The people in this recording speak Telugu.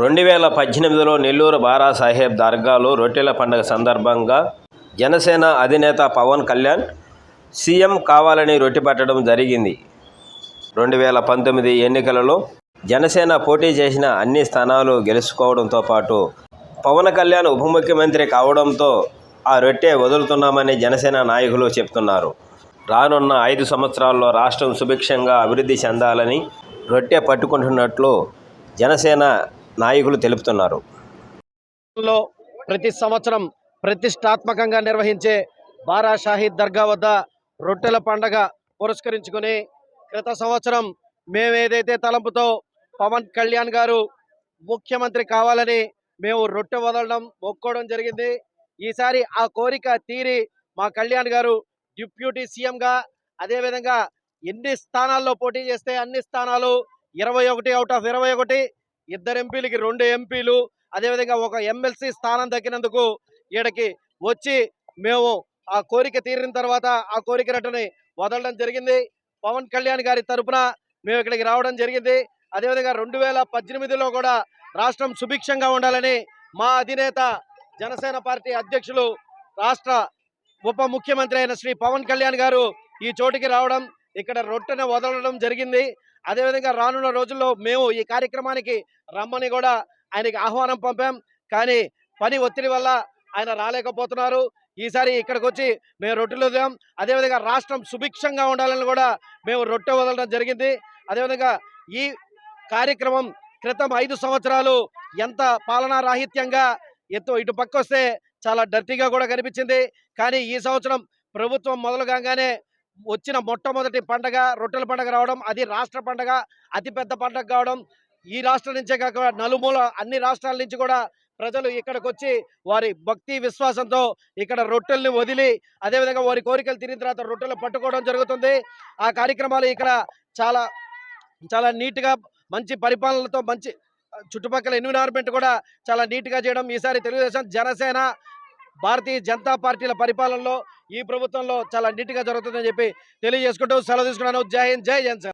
రెండు వేల పద్దెనిమిదిలో నెల్లూరు బారా సాహెబ్ దర్గాలో రొట్టెల పండుగ సందర్భంగా జనసేన అధినేత పవన్ కళ్యాణ్ సీఎం కావాలని రొట్టె పట్టడం జరిగింది. రెండు వేల పంతొమ్మిది ఎన్నికలలో జనసేన పోటీ చేసిన అన్ని స్థానాలు గెలుచుకోవడంతో పాటు పవన్ కళ్యాణ్ ఉప ముఖ్యమంత్రి కావడంతో ఆ రొట్టె వదులుతున్నామని జనసేన నాయకులు చెప్తున్నారు. రానున్న ఐదు సంవత్సరాల్లో రాష్ట్రం సుభిక్షంగా అభివృద్ధి చెందాలని రొట్టె పట్టుకుంటున్నట్లు జనసేన నాయకులు తెలుపుతున్నారు. ప్రతి సంవత్సరం ప్రతిష్టాత్మకంగా నిర్వహించే బారా షాహీద్ దర్గా వద్ద రొట్టెల పండగ పురస్కరించుకుని క్రిత సంవత్సరం మేము ఏదైతే తలంపుతో పవన్ కళ్యాణ్ గారు ముఖ్యమంత్రి కావాలని మేము రొట్టె వదలడం మొక్కోవడం జరిగింది. ఈసారి ఆ కోరిక తీరి మా కళ్యాణ్ గారు డిప్యూటీ సీఎంగా అదేవిధంగా ఎన్ని స్థానాల్లో పోటీ చేస్తే అన్ని స్థానాలు ఇరవై ఒకటి అవుట్ ఆఫ్ ఇరవై ఒకటి ఇద్దరు ఎంపీలకి రెండు ఎంపీలు అదేవిధంగా ఒక ఎమ్మెల్సీ స్థానం దక్కినందుకు ఈడకి వచ్చి మేము ఆ కోరిక తీరిన తర్వాత ఆ కోరిక రట్టుని వదలడం జరిగింది. పవన్ కళ్యాణ్ గారి తరపున మేము ఇక్కడికి రావడం జరిగింది. అదేవిధంగా రెండు వేల పద్దెనిమిదిలో కూడా రాష్ట్రం సుభిక్షంగా ఉండాలని మా అధినేత జనసేన పార్టీ అధ్యక్షులు రాష్ట్ర ఉప ముఖ్యమంత్రి అయిన శ్రీ పవన్ కళ్యాణ్ గారు ఈ చోటికి రావడం ఇక్కడ రొట్టెను వదలడం జరిగింది. అదేవిధంగా రానున్న రోజుల్లో మేము ఈ కార్యక్రమానికి రమ్మని కూడా ఆయనకి ఆహ్వానం పంపాం. కానీ పని ఒత్తిడి వల్ల ఆయన రాలేకపోతున్నారు. ఈసారి ఇక్కడికి వచ్చి మేము రొట్టెలు వదిలాం. అదేవిధంగా రాష్ట్రం సుభిక్షంగా ఉండాలని కూడా మేము రొట్టె వదలడం జరిగింది. అదేవిధంగా ఈ కార్యక్రమం క్రితం ఐదు సంవత్సరాలు ఎంత పాలనా రాహిత్యంగా ఎత్తు ఇటు పక్క వస్తే చాలా డర్టీగా కూడా కనిపించింది. కానీ ఈ సంవత్సరం ప్రభుత్వం మొదలు కాగానే వచ్చిన మొట్టమొదటి పండగ రొట్టెల పండగ రావడం అది రాష్ట్ర పండగ అతిపెద్ద పండగ కావడం ఈ రాష్ట్రం నుంచే కాక నలుమూల అన్ని రాష్ట్రాల నుంచి కూడా ప్రజలు ఇక్కడికి వచ్చి వారి భక్తి విశ్వాసంతో ఇక్కడ రొట్టెల్ని వదిలి అదేవిధంగా వారి కోరికలు తిరిగిన తర్వాత రొట్టెలు పట్టుకోవడం జరుగుతుంది. ఆ కార్యక్రమాలు ఇక్కడ చాలా చాలా నీట్గా మంచి పరిపాలనతో మంచి చుట్టుపక్కల ఎన్విరాన్మెంట్ కూడా చాలా నీట్గా చేయడం ఈసారి తెలుగుదేశం జనసేన భారతీయ జనతా పార్టీల పరిపాలనలో ఈ ప్రభుత్వంలో చాలా నీట్గా జరుగుతుందని చెప్పి తెలియజేసుకుంటూ సెలవు తీసుకున్నాను. జై హింద్ జై జనసేన.